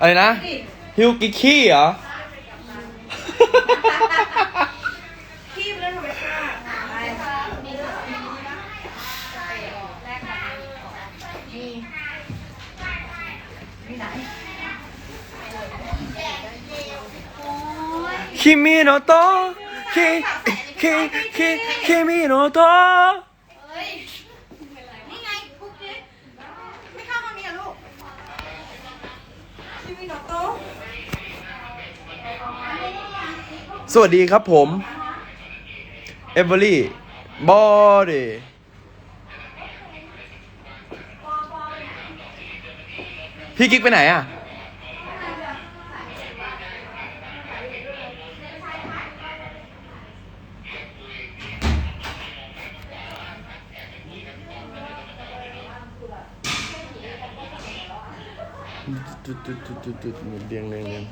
อะไรนะ ฮิวกิขี้เหรอคีบแล้วทำไมฆ่าไปมีมีไหนคิมิโนโตะคิคิคิคิมิโนโสวัสดีครับผมเอเวอรี่บอดี้พี่กิ๊กไปไหนอะ จุดจุดจุดจุดจุดเรียงเรียงเรียง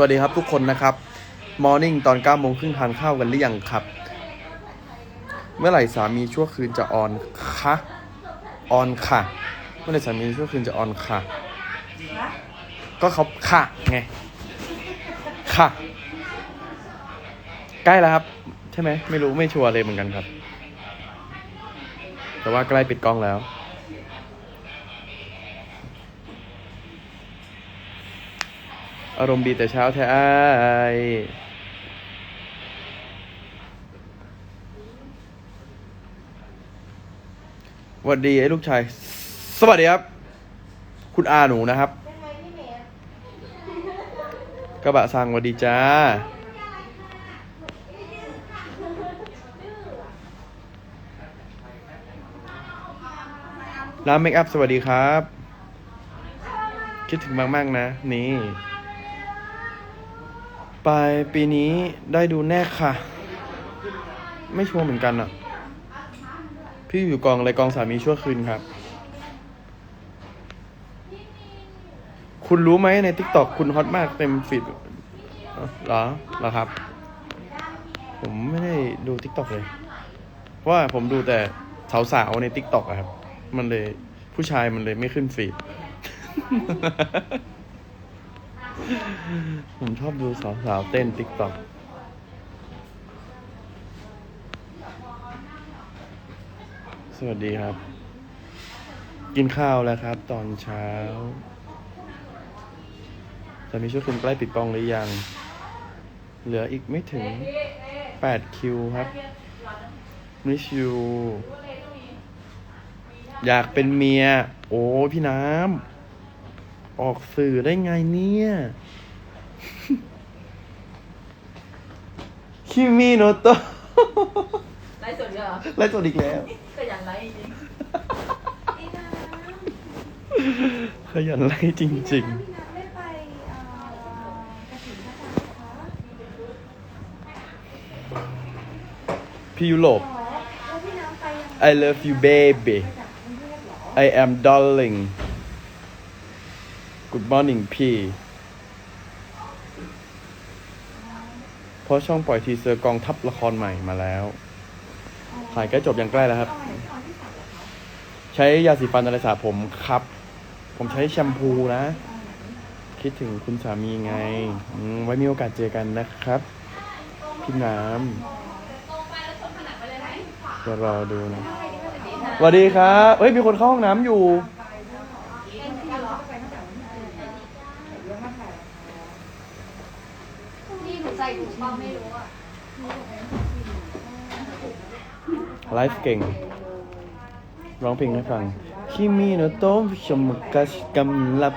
วัสดีครับทุกคนนะครับมอร์นิ่งตอน9โมงครึ่งทานข้าวกันหรือยังครับ เมื่อไหร่สามีชั่วคืนจะออนคะออนค่ะ เมื่อไหร่สามีชั่วคืนจะออนค่ะ ก็เขาค่ะไงค่ะ ใกล้แล้วครับ ใช่ไหมไม่รู้ไม่ชัวร์เลยเหมือนกันครับ แต่ว่าใกล้ปิดกล้องแล้ว อารมณ์ดีแต่เช้าแท้อ้ายสวัสดีไอ้ลูกชาย สวัสดีครับ คุณอาหนูนะครับ กระบะสั่งสวัสดีจ้า ร้านเมคอัพสวัสดีครับ คิดถึงมาก ๆ นะ นี่ ปลายปีนี้ได้ดูแน่ค่ะ ไม่ชัวร์เหมือนกันอะพี่อยู่กองอะไรกองสามีชั่วคืนครับ คุณรู้ไหมใน t ิ k t o k คุณฮอตมากเต็มฟีดเหรอเหรอครับ ผมไม่ได้ดู t ิ k t o k เลย เพราะว่าผมดูแต่สาวๆใน t ิ k t o k อะครับ มันเลยผู้ชายมันเลยไม่ขึ้นฟีด ผมชอบดูสาวๆเต้นติ๊กต็อกสวัสดีครับ กินข้าวแล้วครับ ตอนเช้าจะมีช่วงคุณใกล้ปิดกล้องหรือยัง เหลืออีกไม่ถึง8คิวครับมิชยูอยากเป็นเมีย โอ้ พี่น้ำ ออกสื่อได้ไงเนี่ยคิมิโนโตะไลฟ์สดเหรอไล่สดอีกแล้ว ขยันไลฟ์จริงขยันไล่จริง พี่น้ำได้ไปเอ่อกระถิ่นพระจันทร์นะคะๆ พี่ยุโรป แล้วพี่น้ำไปยังไง I love you baby จากกรุงเทพเหรอ I am darling Good morning พี่เพราะช่องปล่อยทีเซอร์กองทัพละครใหม่มาแล้วถ่ายใกล้จบยังใกล้แล้วครับ ใช้ยาสีฟันอะไรสระผมครับ ผมใช้แชมพูนะ คิดถึงคุณสามีไง ไว้มีโอกาสเจอกันนะครับ พี่น้ำจะรอดูนะสวัสดีครับ เฮ้ย มีคนเข้าห้องน้ำอยู่ หนูใส่ถุงเปล่าไม่รู้อะไลฟ์เก่ง ร้องเพลงให้ฟังคิมิโนโตะชมกัสกำลับ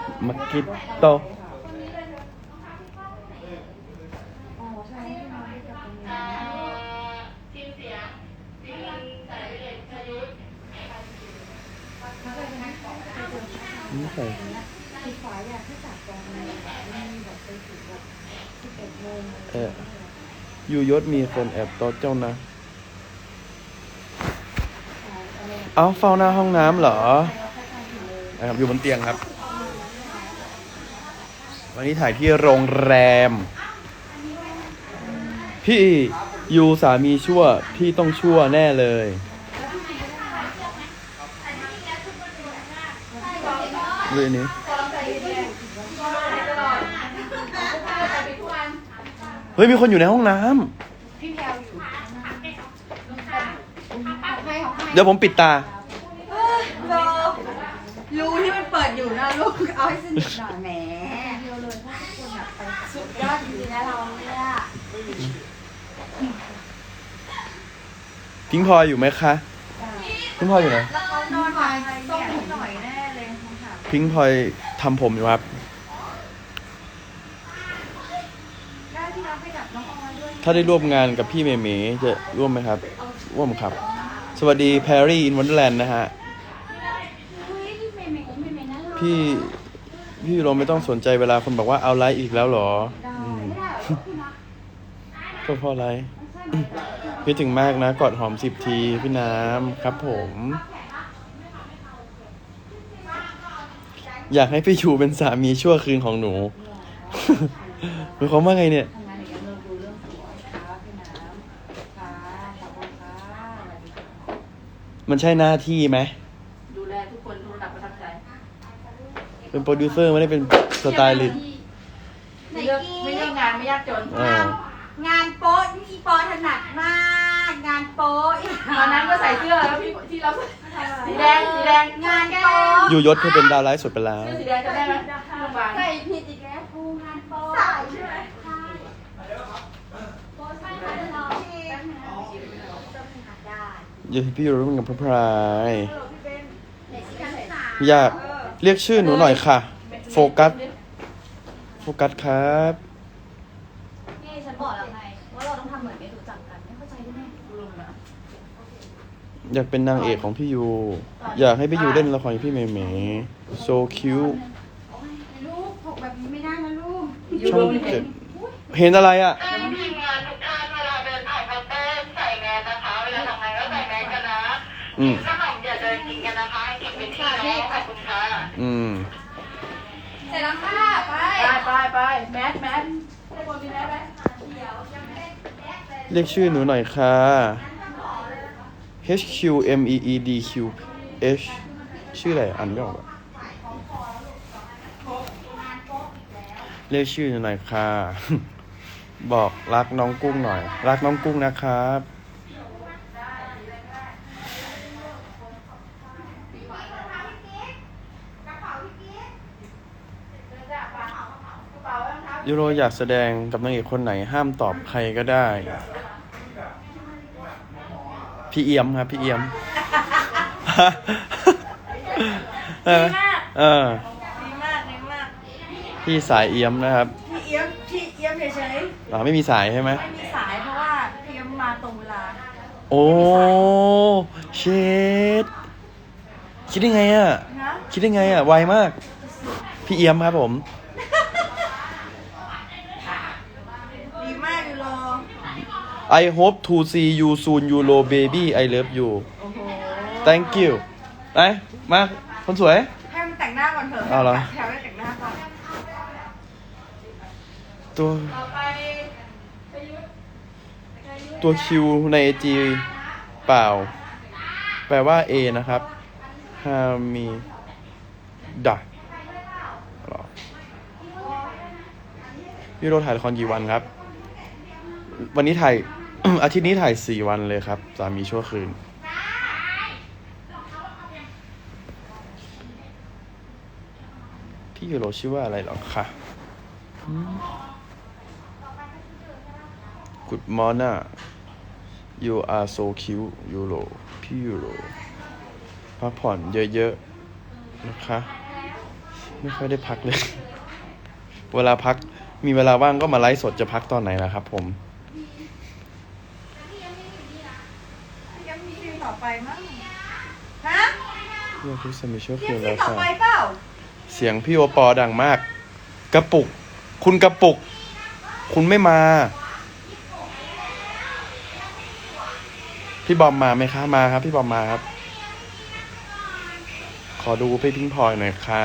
อยู่ยศมีคนแอบตอเจ้านะ เอาเฝ้าหน้าห้องน้ำเหรอนะครับอยู่บนเตียงครับ วันนี้ถ่ายที่โรงแรม พี่อยู่สามีชั่ว พี่ต้องชั่วแน่เลย เรื่องนี้ เฮ้ยมีคนอยู่ในห้องน้ำพี่แพลวอยู่ให้ของให้เดี๋ยวผมปิดตารอรูที่มันเปิดอยู่นะลูก เอาให้สนิทหน่อยแหมเดียวเลยเพราะทุกคนอยากไปสุดยอดจริงๆนะเราเนี่ยพิงพลอยอยู่ไหมคะ พิงพลอยอยู่ไหนแล้วเขานอนมาต้องหน่อยแน่เลยคำถามพิงพลอยทำผมอยู่ครับ ได้ที่รับให้กับน้องออยด้วย ถ้าได้ร่วมงานกับพี่เมย์เมย์จะร่วมไหมครับ ร่วมครับ สวัสดีแพรรี่อินวันแลนด์นะฮะ พี่พี่พี่โรมไม่ต้องสนใจเวลาคนบอกว่าเอาไลฟ์อีกแล้วหรอเหรอพี่นะก็พราะอะไรพี่ถึงมากนะ กอดหอมสิบทีพี่น้ำครับผม อยากให้พี่ชูเป็นสามีชั่วคืนของหนูหมายความว่าไงเนี่ย ทำงานอย่างนี้เราดูเรื่องสวยค่ะพี่น้ำค่ะขอบคุณค่ะสวัสดีค่ะ มันใช่หน้าที่ไหมดูแลทุกคนทุกระดับประทับใจเป็นโปรดิวเซอร์ไม่ได้เป็นสไตลิสต์ไม่เลือกไม่เลือกงานไม่ยากจนอ่างานโป๊ะนี่อีปอถนัดมาก งานโป๊ะตอนนั้นก็ใส่เสื้อแล้วพี่ที่เราสีแดงสีแดงงานโป๊ะยูยศเคยเป็นดาวไลฟ์สดไปแล้วเสื้อสีแดงจำได้ไหมโรงพยาบาลใส่ผิดอีกแล้วครูงานโป๊ใช่ไหมใช่โป๊ใช่ไหมเราได้ อยากให้พี่รู้กับพระพรายในชั้นสามอยากเรียกชื่อหนูหน่อยค่ะ โฟกัส โฟกัสครับ นี่ฉันบอกแล้วไงว่าเราต้องทำเหมือนไม่รู้จักกันไม่เข้าใจได้ไงอยากเป็นนางเอกของพี่ยู อยากให้พี่ยูเล่นละครกับพี่เมย์เมย์ so cute ลูกถกแบบนี้ไม่ได้นะลูกช่องเจ็ดเห็นอะไรอะให้ทีม อืมขนมอย่าเดินกินกันนะคะให้กินเป็นที่น้องขอบคุณค่ะอืมเสร็จแล้วค่ะไปไปไปไปแมสแมสให้คนมีแมสไหมเรียกชื่อหนูหน่อยค่ะ H Q M E E D Q H ชื่ออะไรอ่านไม่ออกอะเรียกชื่อหนูหน่อยค่ะ บอกรักน้องกุ้งหน่อย รักน้องกุ้งนะครับ ยูโรอยากแสดงกับนางเอกคนไหนห้ามตอบใครก็ได้ พี่เอียมครับ พี่เอียมเออเออดีมากดีมากพี่สายเอียมนะครับ พี่เอี้ยมพี่เอี้ยมเฉยเราไม่มีสายใช่ไหม ๆไม่มีสายเพราะว่าพี่เอี้ยมมาตรงเวลา โอ้เชดคิดได้ไงอะ นะคิดได้ไงอะ ไวมาก พี่เอียมครับผม ดีมากอยู่รอ I hope to see you soon you lo baby I love you โอ้โห thank you ไปมาคนสวย ให้มันแต่งหน้าก่อนเถอะเอาเหรอ แถวให้แต่งหน้าก่อนตัวต่อไปตัวคิวในไอจีเปล่า แปลว่า A นะครับฮามีดะหรอพี่โรถ่ายละครกี่วันครับ วันนี้ถ่าย อาทิตย์นี้ถ่ายสี่วันเลยครับ สามีชั่วคืนพี่ยูโรชื่อว่าอะไรหรอคะ Good morning you are so cute ยูโรพี่ยูโรพักผ่อนเยอะๆ นะคะ ไม่ค่อยได้พักเลย เวลาพักมีเวลาว่างก็มาไลฟ์สดจะพักตอนไหนล่ะครับผม พี่เอี้ยม มีคิวต่อไปมั้งฮะเรื่องทุกสมิชั่วพี่คืเอี้ยนมแล้วคิวต่อค่ะ ไปเปล่าเสียงพี่โอปอดังมาก กระปุก คุณกระปุก คุณไม่มา พี่บอมมาไหมคะมาครับ พี่บอมมาครับ ขอดูพี่พิงพลอยหน่อยค่ะ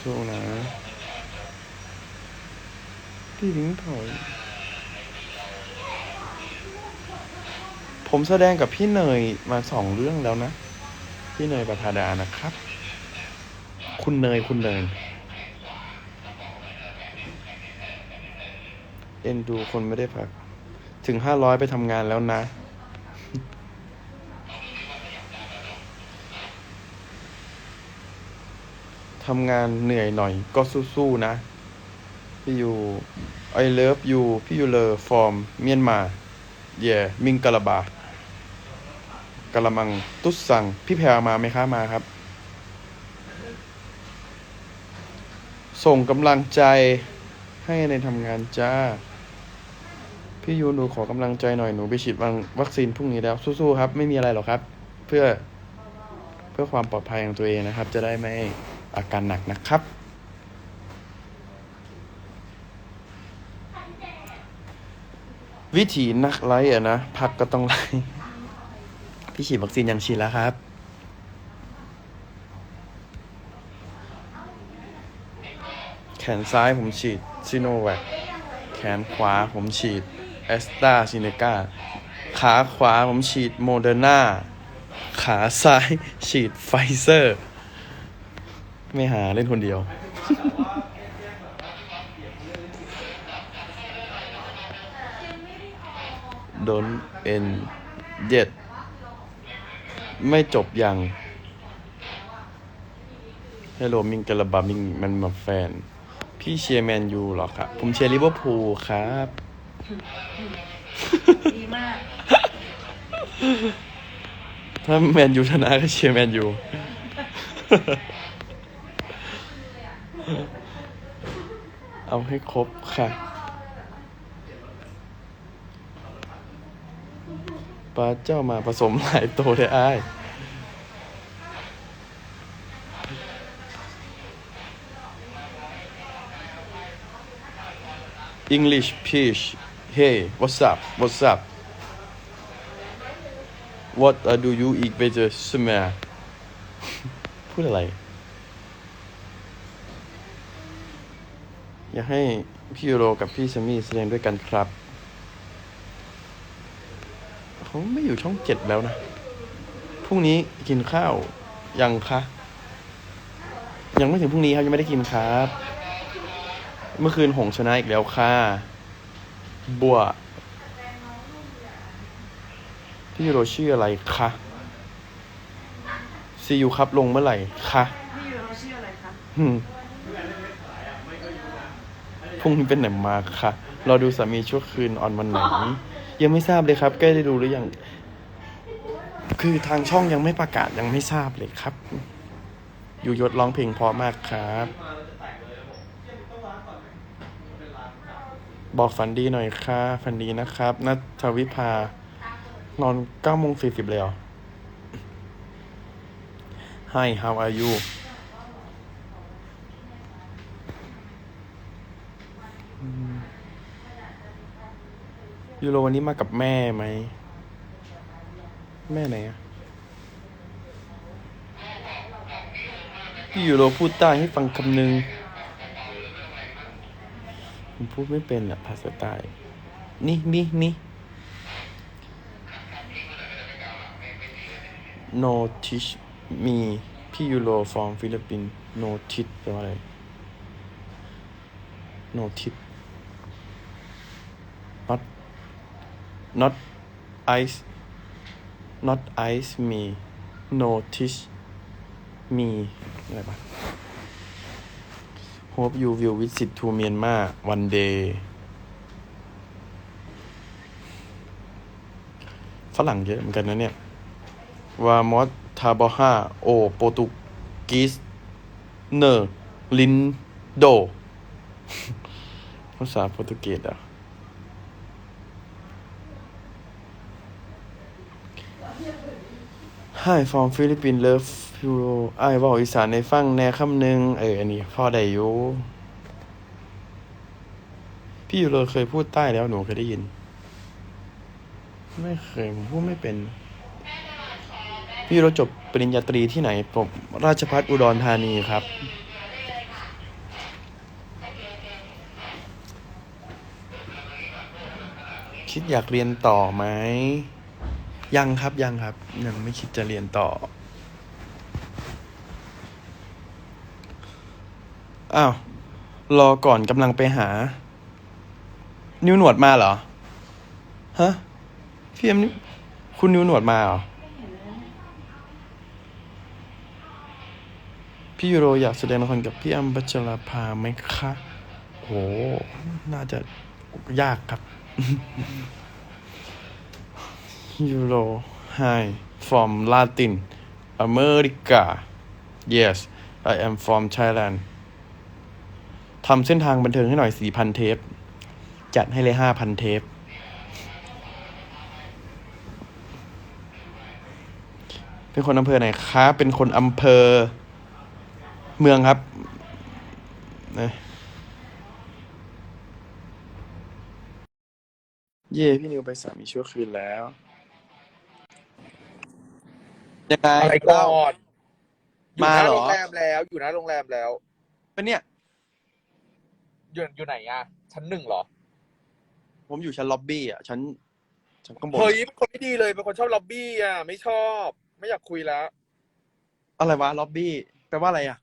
สู้ๆนะพี่พิงพลอย ผมแสดงกับพี่เนยมาสองเรื่องแล้วนะ พี่เนยประภาดานะครับ คุณเนยคุณเนยเอ็นดูคนไม่ได้พัก ถึงห้าร้อยไปทำงานแล้วนะทำงานเหนื่อยหน่อยก็สู้ๆนะ พี่อยู่ I love you พี่อยู่เลอ from เมียนมา เย่มิงกะลาบากะละมังตุ๊สั่งพี่แพรมาไหมคะมาครับ ส่งกำลังใจให้ในทำงานจ้า พี่ยูหนูขอกำลังใจหน่อยหนูไปฉีดวังวัคซีนพรุ่งนี้แล้วสู้ๆครับ ไม่มีอะไรหรอกครับ เพื่อเพื่อความปลอดภัยของตัวเองนะครับ จะได้ไม่อาการหนักนะครับ วิถีนักไล่อะนะพักก็ต้องไล่พี่ฉีดวัคซีนยังฉีดแล้วครับ แขนซ้ายผมฉีดซิโนแวคแขนขวาผมฉีดแอสตราซิเนกาขาขวาผมฉีดโมเดอร์นาขาซ้ายฉีดไฟเซอร์ ไม่หาเล่นคนเดียว โดนเอ็นเย็ดไม่จบยังเฮลโลมิงกะลาบามิงมันมาแฟน พี่เชียร์แมนยูเหรอครับ ผมเชียร์ลิเวอร์พูลครับ ดีมาก ถ้าแมนยูชนะก็เชียร์แมนยู เอาให้ครบค่ะ ปลาเจ้ามาผสมหลายตัวได้อ้าย English Peach Hey what's up what's up What uh, do you eat with the smell พูดอะไร อยากให้พี่โรกับพี่ซัมมี่แสดงด้วยกันครับ เขาไม่อยู่ช่องเจ็ดแล้วนะ พรุ่งนี้กินข้าว ยังคะ ยังไม่ถึงพรุ่งนี้ครับยังไม่ได้กินครับ เมื่อคืนหงส์ชนะอีกแล้วค่ะ บัวพี่ยูโรชื่ออะไรคะซียูครับลงเมื่อไหร่คะพี่ยูโรชื่ออะไรคะอืมพรุ่งนี้เป็นไหนมาคะรอดูสามีชั่วคืนออนวันไหน ยังไม่ทราบเลยครับใกล้ได้ดูหรือยังคือทางช่องยังไม่ประกาศยังไม่ทราบเลยครับ อยู่ยศร้องเพลงพราะมากครับ บอกฝันดีหน่อยค่ะฝันดีนะครับนัทวิภานอนเก้าโมงสี่สิบเลยเหรอ Hi how are you ยูโรวันนี้มากับแม่ไหม แม่ไหนอะพี่ยูโรพูดใต้ให้ฟังคำหนึ่งผมพูดไม่เป็นอะภาษาใต้ นี่นี่นี่ no teach me พี่ยูโร from ฟิลิปปินส์ no teach แปลว่าอะไร no teach not ice not ice me no teach me อะไรปะ hope you will visit to Myanmar one day ฝรั่งเยอะเหมือนกันนะเนี่ยวามอสทาบอฮาโอ โปรตุกีสเนอร์ลินโด ภาษาโปรตุเกสอะ Hi from Philippines love you ไอ้ายเว่าอีสานในฟังแน่คำหนึ่งเอออันนี้พอได้อยู่พี่ยูโรเคยพูดใต้แล้วหนูเคยได้ยิน ไม่เคยพูดไม่เป็น พี่ยูโรจบปริญญาตรีที่ไหนผมราชพัฒอุดรธานีครับ คิดอยากเรียนต่อไหม ยังครับยังครับ ยังไม่คิดจะเรียนต่อ อ้าว รอก่อนกำลังไปหา นิ้วหนวดมาเหรอ ฮะพี่เอ็มคุณนิ้วหนวดมาเหรอ พี่ยูโรอยากแสดงละครกับพี่อัมบัชราภาไหมคะ โห น่าจะยากครับ ยูโร Hi from Latin America Yes I am from Thailand ทำเส้นทางบันเทิงให้หน่อย 4,000 เทป จัดให้เลย 5,000 เทป เป็นคนอำเภอไหนคะ เป็นคนอำเภอ เมืองครับนะเย่พี่นิวไปสามีชั่วคืนแล้ว ยังไงอะไรก่อนอยู่มาหน้าเหรอ โรงแรมแล้ว อยู่หน้าโรงแรมแล้ว เป็นเนี่ย อยู่อยู่ไหนอะชั้นหนึ่งเหรอ ผมอยู่ชั้นล็อบบี้อะชั้นชั้นข้างบนเฮ้ยเป็นคนไม่ดีเลย เป็นคนชอบล็อบบี้อะ ไม่ชอบ ไม่อยากคุยแล้ว อะไรวะล็อบบี้แปลว่าอะไรอะ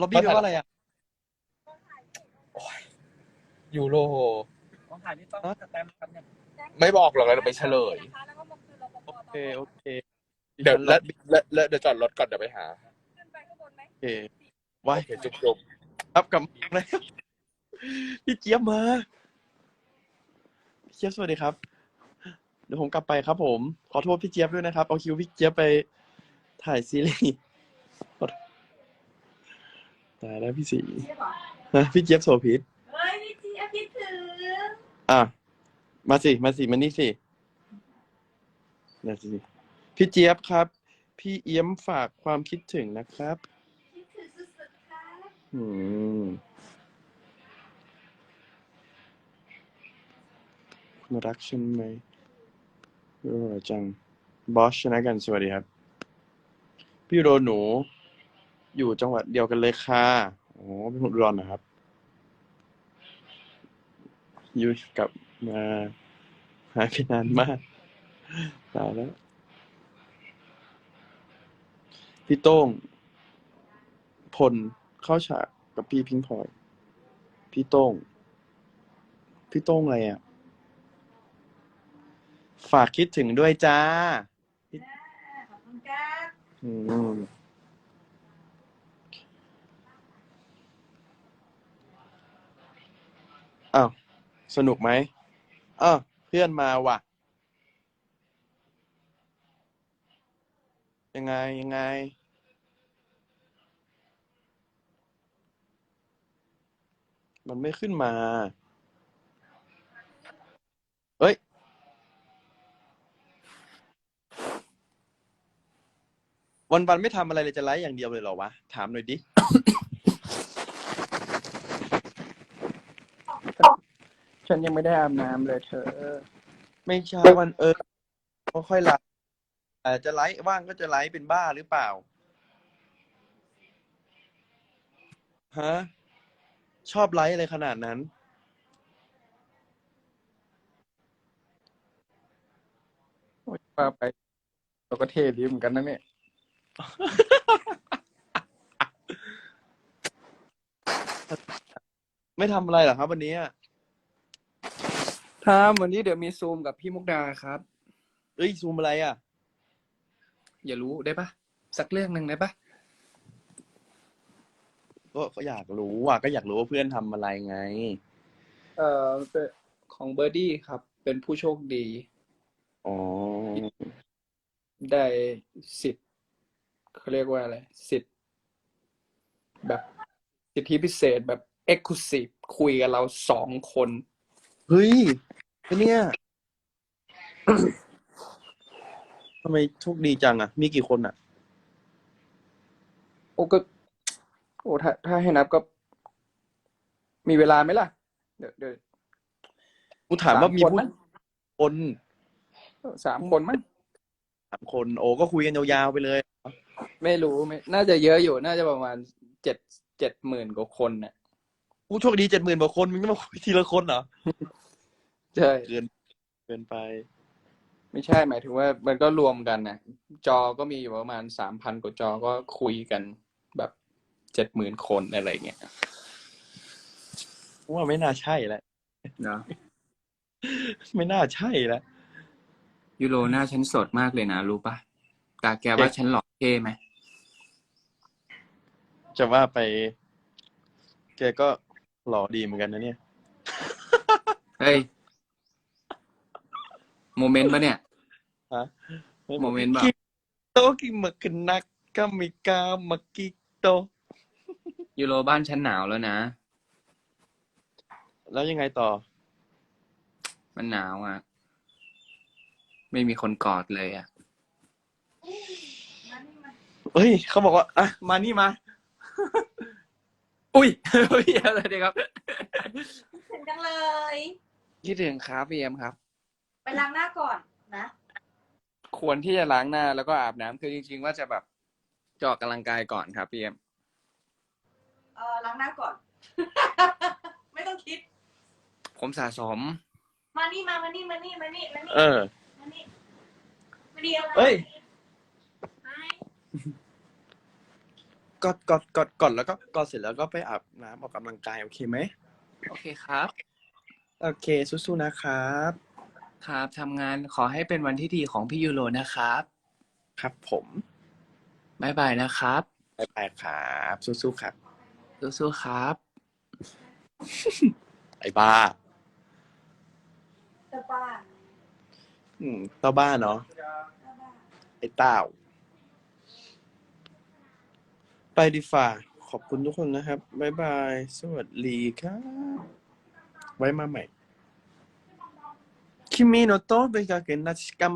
ล็อบบี้แปลว่าอะไรอะ ยูโรต้องถ่ายนี่ต้องสแตมป์ครับเนี่ยไม่บอกหรอกเราจะไปเฉลยโอ เคโอเคเดี๋ยวชั้นแล้วอบบี้แล้วแล้วเดี๋ยวจอดรถก่อนเดี๋ยวไปหาโอเคไว้โอเคจุ๊บจุ๊บครับกลับมาแล้วพี่เจี๊ยบมาพี่เจี๊ยบสวัสดีครับ เดี๋ยวผมกลับไปครับ ผม ขอโทษพี่เจี๊ยบด้วยนะครับเอาคิวพี่เจี๊ยบไปถ่ายซีรีส์ขอโทษตายแล้วพี่สีเจี๊ยบเหรอฮะพี่เจี๊ยบโสภิตเฮ้ยพี่เจี๊ยบคิดถึงอะมาสิมาสิมานี่สิ มาสิพี่เจี๊ยบครับ พี่เอี้ยมฝากความคิดถึงนะครับคิดถึงสุดๆค่ะอืมคุณรักฉันไหมเออจัง บอสชนะกันสวัสดีครับ พี่โรหนู อยู่จังหวัดเดียวกันเลยค่ะโอ๋อเป็นคนอุดรนะครับอยู่กลับมาหายไปนานมาก ตายแล้ว พี่โต้ง พลเข้าฉากกับพี่พิงพลอย พี่โต้ง พี่โต้งอะไรอะ ฝากคิดถึงด้วยจ้า ขอบคุณครับอืมอ้าว สนุกไหมอ้าวเพื่อนมาว่ะ ยังไง ยังไง มันไม่ขึ้นมา เฮ้ย วันวันๆไม่ทำอะไรเลยจะไลฟ์อย่างเดียวเลยเหรอวะ ถามหน่อยดิ ฉันยังไม่ได้อาบน้ำเลยเธอ ไม่ใช่วันเออก็ค่อยไลฟ์แต่ จะไลฟ์ว่างก็จะไลฟ์เป็นบ้าหรือเปล่า ฮะ ชอบไลฟ์อะไรขนาดนั้นว่าไปเราก็เท่ดีเหมือนกันนะเนี่ย ไม่ทำอะไรเหรอครับ วันนี้อะถ้าวันนี้เดี๋ยวมีซูมกับพี่มุกดาครับ เอ้ยซูมอะไรอะ อย่ารู้ได้ปะสักเรื่องหนึ่งได้ปะก็ก็อยากรู้อะก็อยากรู้ว่าเพื่อนทำอะไรไง เอ่อเป็นของเบอร์ดี้ครับ เป็นผู้โชคดี อ๋อ ได้สิทธิ์เขาเรียกว่าอะไร สิทธิ์แบบสิทธิพิเศษแบบเอ็กซ์คลูซีฟคุยกับเราสองคน เฮ้ยเป็นเนี่ย ทำไมโชคดีจังอะ มีกี่คนอะ โอ้ก็ โอ้ถ้าถ้าให้นับก็ มีเวลาไหมล่ะ เดี๋ยวเดี๋ยวกูถามว่ามีสามคนผู้มั้งคนสามคนมั้งสามคน โอ้ก็คุยกันยาวๆไปเลย ไม่รู้ไม่น่าจะเยอะอยู่ น่าจะประมาณเจ็ดเจ็ดหมื่นกว่าคนน่ะกูโชคดีเจ็ดหมื่นกว่าคนมึงจะมาคุยทีละคนเหรอ ใช่ เกินเกินไป ไม่ใช่หมายถึงว่ามันก็รวมกันนะจอก็มีอยู่ประมาณสามพันกว่าจอก็คุยกันแบบเจ็ดหมื่นคนอะไรเงี้ยว่าไม่น่าใช่แล้วเนาะไม่น่าใช่แล้วยูโรหน้าฉันสดมากเลยนะ รู้ปะกาแกว่าฉันหล่อเท่ไหมจะว่าไป แกก็หล่อดีเหมือนกันนะเนี่ย เฮ้ย โมเมนต์ปะเนี่ย ฮะโมเมนต์แบบโตกิมักนักกามิกามากิโต ยูโรบ้านฉันหนาวแล้วนะ แล้วยังไงต่อ มันหนาวอะ ไม่มีคนกอดเลยอะ เฮ้ย เขาบอกว่า อะ มานี่มา อุ้ยพี่เอ็มเลยดีครับ ถึงจังเลย คิดถึงครับพี่เอ็มครับไป ล้างหน้าก่อนนะควรที่จะล้างหน้าแล้วก็อาบน้ำคือจริง ๆ ว่าจะแบบจะออกกำลังกายก่อนครับพี่เอ็มเออล้างหน้าก่อน ไม่ต้องคิด ผมสะสม มานี่มามานี่มานี่มานี่มานี่เออ มานี่มานี่เอามาเอ้ยให้กอดกอดกอดกอดแล้วก็กอดเสร็จแล้วก็ไปอาบน้ำออกกำลังกายโอเคไหมโอเคครับ โอเคสู้ๆนะครับ ครับทำงานขอให้เป็นวันที่ดีของพี่ยูโรนะครับ ครับผมบ๊ายบายนะครับไปไปครับ สู้ๆครับ สู้ๆครับ ไอ้บ้าเจ้าป้าอืมเต้าบ้านเนาะไอ้เต้า ไปดีฝ่า ขอบคุณทุกคนนะครับ บ๊ายบาย สวัสดีครับ ไว้มาใหม่ คิมิโนโตะเบกาเกนัชกา